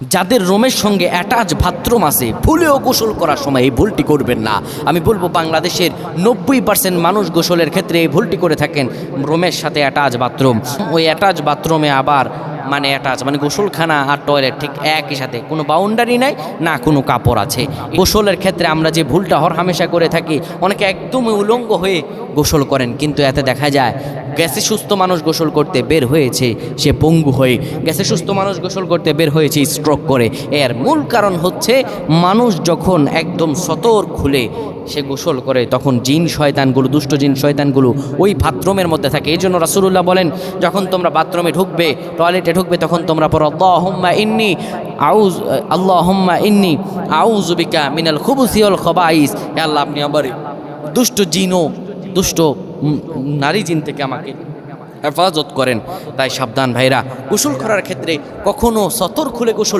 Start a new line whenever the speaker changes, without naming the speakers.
যাদের রোমের সঙ্গে অ্যাটাচ বাথরুম আছে, ভুলেও গোসল করার সময় এই ভুলটি করবেন না। আমি বলব, বাংলাদেশের নব্বই পার্সেন্ট মানুষ গোসলের ক্ষেত্রে এই ভুলটি করে থাকেন রোমের সাথে অ্যাটাচ বাথরুম। ওই অ্যাটাচ বাথরুমে আবার মানে অ্যাটাচ মানে গোসলখানা আর টয়লেট ঠিক একই সাথে। কোনো বাউন্ডারি নাই, না কোনো কাপড় আছে। গোসলের ক্ষেত্রে আমরা যে ভুলটা হর হামেশা করে থাকি, অনেকে একদমই উলঙ্গ হয়ে গোসল করেন, কিন্তু এতে দেখা যায় গ্যাসে সুস্থ মানুষ গোসল করতে বের হয়েছে, সে পঙ্গু হয়ে। গ্যাসে সুস্থ মানুষ গোসল করতে বের হয়েছে স্ট্রোক করে। এর মূল কারণ হচ্ছে মানুষ যখন একদম সতর খুলে সে গোসল করে, তখন জিন শয়তানগুলো, দুষ্ট জিন শয়তানগুলো ওই বাথরুমের মধ্যে থাকে। এই জন্য রাসুল্লাহ বলেন, যখন তোমরা বাথরুমে ঢুকবে টয়লেটে ঢুকবে, তখন তোমরা পর আল্লাহম্মা ইন্নি আউজ আল্লাহম্মা ইন্নি আউজুবিকা মিনাল খুবুসিয়ল খবাইস। আল্লাহ, আপনি আবার দুষ্ট জিনও দুষ্ট নারী জিন থেকে আমাকে হেফাজত করেন। তাই সাবধান ভাইরা, গোসল করার ক্ষেত্রে কখনো সতর খুলে গোসল